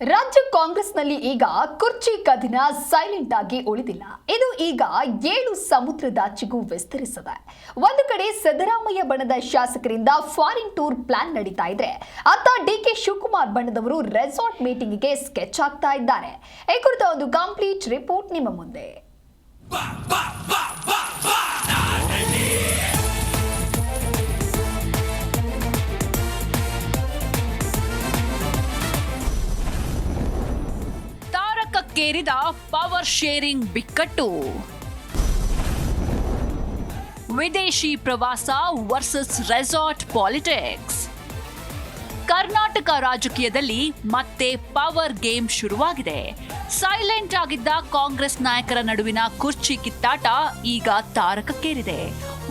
ರಾಜ್ಯ ಕಾಂಗ್ರೆಸ್ನಲ್ಲಿ ಈಗ ಕುರ್ಚಿ ಕದಿನ ಸೈಲೆಂಟ್ ಆಗಿ ಉಳಿದಿಲ್ಲ. ಇದು ಈಗ ಏಳು ಸಮುದ್ರದಾಚೆಗೂ ವಿಸ್ತರಿಸಿದೆ. ಒಂದು ಕಡೆ ಸಿದ್ದರಾಮಯ್ಯ ಬಣದ ಶಾಸಕರಿಂದ ಫಾರಿನ್ ಟೂರ್ ಪ್ಲಾನ್ ನಡೀತಾ ಇದ್ರೆ ಅತ್ತ ಡಿಕೆ ಶಿವಕುಮಾರ್ ಬಣದವರು ರೆಸಾರ್ಟ್ ಮೀಟಿಂಗ್ಗೆ ಸ್ಕೆಚ್ ಆಗ್ತಾ ಇದ್ದಾರೆ. ಈ ಕುರಿತ ಒಂದು ಕಂಪ್ಲೀಟ್ ರಿಪೋರ್ಟ್ ನಿಮ್ಮ ಮುಂದೆ. ತಾರಕಕ್ಕೇರಿದ ಪವರ್ ಶೇರಿಂಗ್ ಬಿಕ್ಕಟ್ಟು. ವಿದೇಶಿ ಪ್ರವಾಸ ವರ್ಸಸ್ ರೆಸಾರ್ಟ್ ಪಾಲಿಟಿಕ್ಸ್. ಕರ್ನಾಟಕ ರಾಜಕೀಯದಲ್ಲಿ ಮತ್ತೆ ಪವರ್ ಗೇಮ್ ಶುರುವಾಗಿದೆ. ಸೈಲೆಂಟ್ ಆಗಿದ್ದ ಕಾಂಗ್ರೆಸ್ ನಾಯಕರ ನಡುವಿನ ಕುರ್ಚಿ ಕಿತ್ತಾಟ ಈಗ ತಾರಕಕ್ಕೇರಿದೆ.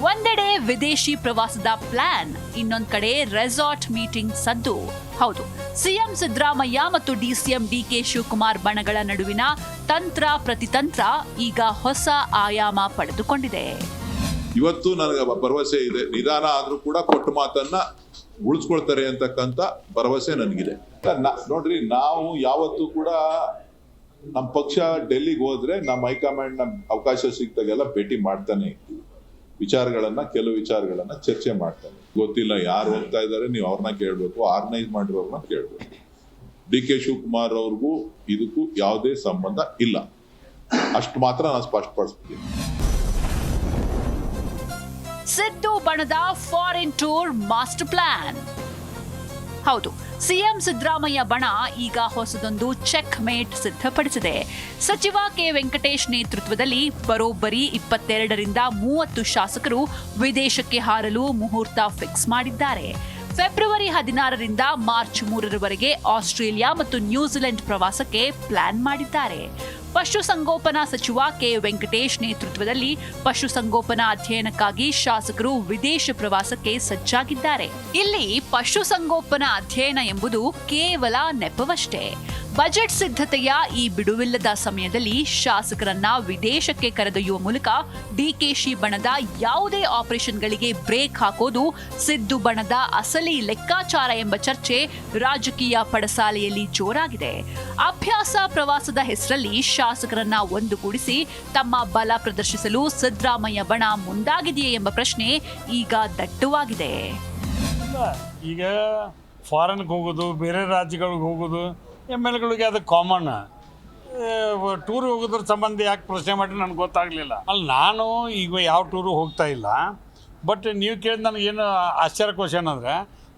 ಒಂದೆಡೆ ವಿದೇಶಿ ಪ್ರವಾಸದ ಪ್ಲಾನ್, ಇನ್ನೊಂದ್ ಕಡೆ ರೆಸಾರ್ಟ್ ಮೀಟಿಂಗ್ ಸದ್ದು. ಹೌದು, ಸಿಎಂ ಸಿದ್ದರಾಮಯ್ಯ ಮತ್ತು ಡಿಸಿಎಂ ಡಿಕೆ ಶಿವಕುಮಾರ್ ಬಣಗಳ ನಡುವಿನ ತಂತ್ರ ಪ್ರತಿತಂತ್ರ ಈಗ ಹೊಸ ಆಯಾಮ ಪಡೆದುಕೊಂಡಿದೆ. ಇವತ್ತು ನನಗೆ ಭರವಸೆ ಇದೆ. ನಿಧಾನ ಆದ್ರೂ ಕೂಡ ಕೊಟ್ಟ ಮಾತನ್ನ ಉಳಿಸ್ಕೊಳ್ತಾರೆ ಅಂತಕ್ಕಂಥ ಭರವಸೆ ನನಗಿದೆ. ನೋಡ್ರಿ, ನಾವು ಯಾವತ್ತೂ ಕೂಡ ನಮ್ಮ ಪಕ್ಷ ಡೆಲ್ಲಿಗೆ ಹೋದ್ರೆ ನಮ್ಮ ಹೈಕಮಾಂಡ್ ನಮ್ ಅವಕಾಶ ಸಿಕ್ತಾಗೆಲ್ಲ ಭೇಟಿ ಮಾಡ್ತಾನೆ ಇರ್ತೀವಿ. ವಿಚಾರಗಳನ್ನ ಕೆಲವು ವಿಚಾರಗಳನ್ನ ಚರ್ಚೆ ಮಾಡ್ತಾರೆ. ಗೊತ್ತಿಲ್ಲ ಯಾರು ಹೋಗ್ತಾ ಇದ್ದಾರೆ, ನೀವು ಅವ್ರನ್ನ ಕೇಳ್ಬೇಕು ಆರ್ಗನೈಸ್ ಮಾಡಿರೋರ್ನ ಕೇಳ್ಬೇಕು. ಡಿ ಕೆ ಶಿವಕುಮಾರ್ ಅವ್ರಿಗೂ ಇದಕ್ಕೂ ಯಾವುದೇ ಸಂಬಂಧ ಇಲ್ಲ. ಅಷ್ಟು ಮಾತ್ರ ನಾನು ಸ್ಪಷ್ಟಪಡಿಸ್ತೀನಿ. ಸಿದ್ದು ಬಣದ ಫಾರಿನ್ ಟೂರ್ ಮಾಸ್ಟರ್ ಪ್ಲಾನ್. ಹೌದು. ಸಿಎಂ ಸಿದ್ದರಾಮಯ್ಯ ಬಣ ಈಗ ಹೊಸದೊಂದು ಚೆಕ್ ಮೇಟ್ ಸಿದ್ಧಪಡಿಸಿದೆ. ಸಚಿವ ಕೆ ವೆಂಕಟೇಶ್ ನೇತೃತ್ವದಲ್ಲಿ ಬರೋಬ್ಬರಿ ಇಪ್ಪತ್ತೆರಡರಿಂದ ಮೂವತ್ತು ಶಾಸಕರು ವಿದೇಶಕ್ಕೆ ಹಾರಲು ಮುಹೂರ್ತ ಫಿಕ್ಸ್ ಮಾಡಿದ್ದಾರೆ. ಫೆಬ್ರವರಿ ಹದಿನಾರರಿಂದ ಮಾರ್ಚ್ ಮೂರರವರೆಗೆ ಆಸ್ಟ್ರೇಲಿಯಾ ಮತ್ತು ನ್ಯೂಜಿಲೆಂಡ್ ಪ್ರವಾಸಕ್ಕೆ ಪ್ಲಾನ್ ಮಾಡಿದ್ದಾರೆ. ಪಶುಸಂಗೋಪನಾ ಸಚಿವ ಕೆ. ವೆಂಕಟೇಶ್ ನೇತೃತ್ವದಲ್ಲಿ ಪಶುಸಂಗೋಪನಾ ಅಧ್ಯಯನಕ್ಕಾಗಿ ಶಾಸಕರು ವಿದೇಶ ಪ್ರವಾಸಕ್ಕೆ ಸಜ್ಜಾಗಿದ್ದಾರೆ. ಇಲ್ಲಿ ಪಶುಸಂಗೋಪನಾ ಅಧ್ಯಯನ ಎಂಬುದು ಕೇವಲ ನೆಪವಷ್ಟೇ. ಬಜೆಟ್ ಸಿದ್ಧತೆಯ ಈ ಬಿಡುವಿಲ್ಲದ ಸಮಯದಲ್ಲಿ ಶಾಸಕರನ್ನ ವಿದೇಶಕ್ಕೆ ಕರೆದೊಯ್ಯುವ ಮೂಲಕ ಡಿಕೆಶಿ ಬಣದ ಯಾವುದೇ ಆಪರೇಷನ್ಗಳಿಗೆ ಬ್ರೇಕ್ ಹಾಕೋದು ಸಿದ್ದು ಬಣದ ಅಸಲಿ ಲೆಕ್ಕಾಚಾರ ಎಂಬ ಚರ್ಚೆ ರಾಜಕೀಯ ಪಡಸಾಲೆಯಲ್ಲಿ ಜೋರಾಗಿದೆ. ಅಭ್ಯಾಸ ಪ್ರವಾಸದ ಹೆಸರಲ್ಲಿ ಶಾಸಕರನ್ನ ಒಂದುಗೂಡಿಸಿ ತಮ್ಮ ಬಲ ಪ್ರದರ್ಶಿಸಲು ಸಿದ್ದರಾಮಯ್ಯ ಬಣ ಮುಂದಾಗಿದೆಯೇ ಎಂಬ ಪ್ರಶ್ನೆ ಈಗ ದಟ್ಟವಾಗಿದೆ. ಈಗ ಫಾರಿನ್ಗೆ ಹೋಗೋದು, ಬೇರೆ ರಾಜ್ಯಗಳಿಗೆ ಹೋಗೋದು ಎಂ ಎಲ್ ಗಳಿಗೆ ಅದು ಕಾಮನ್ ಟೂರ್ ಹೋಗೋದ್ರ ಸಂಬಂಧ ಯಾಕೆ ಪ್ರಶ್ನೆ ಮಾಡಿ ನನಗೆ ಗೊತ್ತಾಗಲಿಲ್ಲ. ಅಲ್ಲಿ ನಾನು ಈಗ ಯಾವ ಟೂರು ಹೋಗ್ತಾ ಇಲ್ಲ. ಬಟ್ ನೀವು ಕೇಳಿದ ನನಗೇನು ಆಶ್ಚರ್ಯ ಕ್ವಶನ್ ಅಂದರೆ,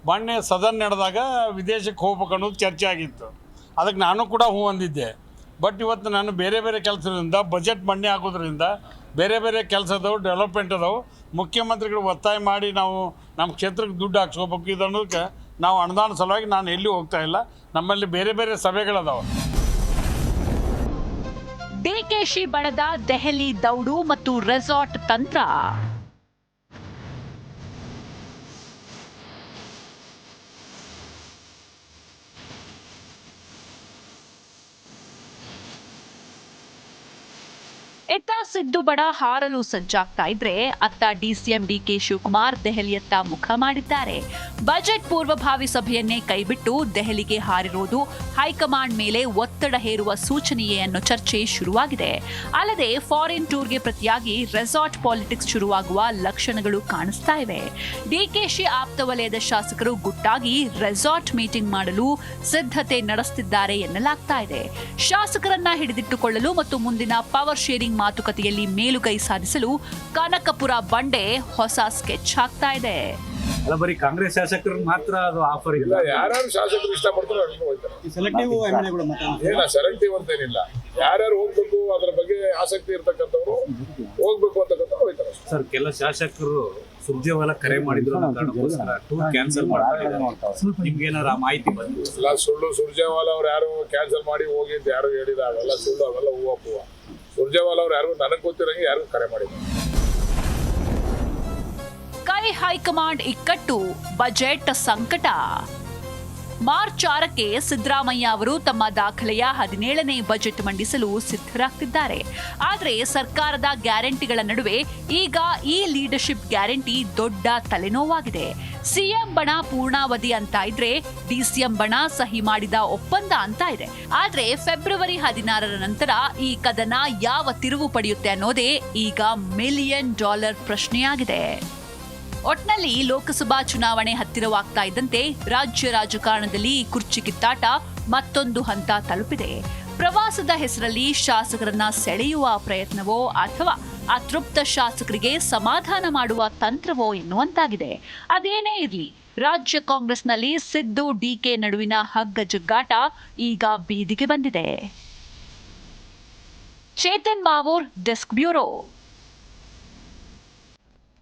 ಮೊನ್ನೆ ಸದನ್ ನಡೆದಾಗ ವಿದೇಶಕ್ಕೆ ಹೋಗ್ಬೇಕು ಅನ್ನೋದು ಚರ್ಚೆ ಆಗಿತ್ತು. ಅದಕ್ಕೆ ನಾನು ಕೂಡ ಹೂ ಹೊಂದಿದ್ದೆ ಬಟ್ ಇವತ್ತು ನಾನು ಬೇರೆ ಬೇರೆ ಕೆಲಸದಿಂದ ಬಜೆಟ್ ಮಣ್ಣೆ ಆಗೋದ್ರಿಂದ ಬೇರೆ ಬೇರೆ ಕೆಲಸ ಡೆವಲಪ್ಮೆಂಟ್ ಅದಾವೆ. ಮುಖ್ಯಮಂತ್ರಿಗಳು ಒತ್ತಾಯ ಮಾಡಿ ನಾವು ನಮ್ಮ ಕ್ಷೇತ್ರಕ್ಕೆ ದುಡ್ಡು ಹಾಕ್ಸ್ಕೋಬೇಕು ಇದು ಅನ್ನೋದಕ್ಕೆ ನಾವು ಅನುದಾನ ಸಲುವಾಗಿ ನಾನು ಎಲ್ಲಿ ಹೋಗ್ತಾ ಇಲ್ಲ, ನಮ್ಮಲ್ಲಿ ಬೇರೆ ಬೇರೆ ಸಭೆಗಳದಾವೆ. ಡಿಕೆಶಿ ಬಣದ ದೆಹಲಿ ದೌಡು ಮತ್ತು ರೆಸಾರ್ಟ್ ತಂತ್ರ. ಇತ್ತ ಸಿದ್ದು ಬಡ ಹಾರಲು ಸಜ್ಜಾಗ್ತಾ ಇದ್ರೆ ಅತ್ತ ಡಿಸಿಎಂ ಡಿಕೆ ಶಿವಕುಮಾರ್ ದೆಹಲಿಯತ್ತ ಮುಖ ಮಾಡಿದ್ದಾರೆ. ಬಜೆಟ್ ಪೂರ್ವಭಾವಿ ಸಭೆಯನ್ನೇ ಕೈಬಿಟ್ಟು ದೆಹಲಿಗೆ ಹಾರಿರುವುದು ಹೈಕಮಾಂಡ್ ಮೇಲೆ ಒತ್ತಡ ಹೇರುವ ಸೂಚನೆಯೇ ಅನ್ನೋ ಚರ್ಚೆ ಶುರುವಾಗಿದೆ. ಅಲ್ಲದೆ ಫಾರಿನ್ ಟೂರ್ಗೆ ಪ್ರತಿಯಾಗಿ ರೆಸಾರ್ಟ್ ಪಾಲಿಟಿಕ್ಸ್ ಶುರುವಾಗುವ ಲಕ್ಷಣಗಳು ಕಾಣಿಸ್ತಾ ಇವೆ. ಡಿಕೆಶಿ ಆಪ್ತ ವಲಯದ ಶಾಸಕರು ಗುಟ್ಟಾಗಿ ರೆಸಾರ್ಟ್ ಮೀಟಿಂಗ್ ಮಾಡಲು ಸಿದ್ಧತೆ ನಡೆಸುತ್ತಿದ್ದಾರೆ ಎನ್ನಲಾಗ್ತಾ ಇದೆ. ಶಾಸಕರನ್ನ ಹಿಡಿದಿಟ್ಟುಕೊಳ್ಳಲು ಮತ್ತು ಮುಂದಿನ ಪವರ್ ಶೇರಿಂಗ್ ಮಾತುಕತೆಯಲ್ಲಿ ಮೇಲುಗೈ ಸಾಧಿಸಲು ಕನಕಪುರ ಬಂಡೆ ಹೊಸ ಸ್ಕೆಚ್ ಹಾಕ್ತಾ ಇದೆ. ಅಲ್ಲ ಬರೀ ಕಾಂಗ್ರೆಸ್ ಶಾಸಕರು ಮಾತ್ರ ಅದು ಆಫರ್ ಇಲ್ಲ. ಯಾರು ಯಾರ್ಯಾರು ಶಾಸಕರು ಇಷ್ಟಪಡ್ತಾರೋ ಅಲ್ಲಿಗೆ ಹೋಗ್ತಾರೆ. ಸೆಲೆಕ್ಟಿವ್ ಅಂತೇನಿಲ್ಲ ಯಾರ್ಯಾರು ಹೋಗ್ಬೇಕು ಅದ್ರ ಬಗ್ಗೆ ಆಸಕ್ತಿ ಇರ್ತಕ್ಕಂಥವ್ರು ಹೋಗ್ಬೇಕು ಅಂತಕ್ಕಂಥವ್ರು ಹೋಗ್ತಾರೆ ಸರ್ ಕೆಲ ಶಾಸಕರು ಸುದ್ದಿಯವೆಲ್ಲ ಕರೆ ಮಾಡಿದ್ರು ಅನ್ನೋ ಕಾರಣಕ್ಕೋಸ್ಕರ ಟೂರ್ ಕ್ಯಾನ್ಸಲ್ ಮಾಡ್ತಾರೆ ನಿಮ್ಗೆ ಏನಾರ ಆ ಮಾಹಿತಿ ಬಂತು ಇಲ್ಲ ಸುಳ್ಳು ಸುರ್ಜೇವಾಲ ಅವ್ರು ಯಾರು ಕ್ಯಾನ್ಸಲ್ ಮಾಡಿ ಹೋಗಿ ಅಂತ ಯಾರು ಹೇಳಿದ ಅವೆಲ್ಲ ಸುಳ್ಳು ಅವೆಲ್ಲ ಹೂವ ಪೂವ ಸುರ್ಜೇವಾಲ ಅವ್ರು ಯಾರು ನನಗೆ ಗೊತ್ತಿರಂಗೆ ಯಾರಿಗೂ ಕರೆ ಮಾಡಿಲ್ಲ. ಕೈ ಹೈಕಮಾಂಡ್ ಇಕ್ಕಟ್ಟು ಬಜೆಟ್ ಸಂಕಟ. ಮಾರ್ಚ್ ಆರಕ್ಕೆ ಸಿದ್ದರಾಮಯ್ಯ ಅವರು ತಮ್ಮ ದಾಖಲೆಯ ಹದಿನೇಳನೇ ಬಜೆಟ್ ಮಂಡಿಸಲು ಸಿದ್ಧರಾಗ್ತಿದ್ದಾರೆ. ಆದರೆ ಸರ್ಕಾರದ ಗ್ಯಾರಂಟಿಗಳ ನಡುವೆ ಈಗ ಈ ಲೀಡರ್ಶಿಪ್ ಗ್ಯಾರಂಟಿ ದೊಡ್ಡ ತಲೆನೋವಾಗಿದೆ. ಸಿಎಂ ಬಣ ಪೂರ್ಣಾವಧಿ ಅಂತ ಇದ್ರೆ ಡಿಸಿಎಂ ಬಣ ಸಹಿ ಮಾಡಿದ ಒಪ್ಪಂದ ಅಂತ ಇದೆ. ಆದ್ರೆ ಫೆಬ್ರವರಿ ಹದಿನಾರರ ನಂತರ ಈ ಕದನ ಯಾವ ತಿರುವು ಪಡೆಯುತ್ತೆ ಅನ್ನೋದೇ ಈಗ ಮಿಲಿಯನ್ ಡಾಲರ್ ಪ್ರಶ್ನೆಯಾಗಿದೆ. ಒಟ್ನಲ್ಲಿ ಲೋಕಸಭಾ ಚುನಾವಣೆ ಹತ್ತಿರವಾಗ್ತಾ ಇದ್ದಂತೆ ರಾಜ್ಯ ರಾಜಕಾರಣದಲ್ಲಿ ಕುರ್ಚಿ ಕಿತ್ತಾಟ ಮತ್ತೊಂದು ಹಂತ ತಲುಪಿದೆ. ಪ್ರವಾಸದ ಹೆಸರಲ್ಲಿ ಶಾಸಕರನ್ನ ಸೆಳೆಯುವ ಪ್ರಯತ್ನವೋ ಅಥವಾ ಅತೃಪ್ತ ಶಾಸಕರಿಗೆ ಸಮಾಧಾನ ಮಾಡುವ ತಂತ್ರವೋ ಎನ್ನುವಂತಾಗಿದೆ. ಅದೇನೇ ಇರಲಿ, ರಾಜ್ಯ ಕಾಂಗ್ರೆಸ್ನಲ್ಲಿ ಸಿದ್ದು ಡಿಕೆ ನಡುವಿನ ಹಗ್ಗ ಜಗ್ಗಾಟ ಈಗ ಬೀದಿಗೆ ಬಂದಿದೆ. Chetan Mavur, desk bureau.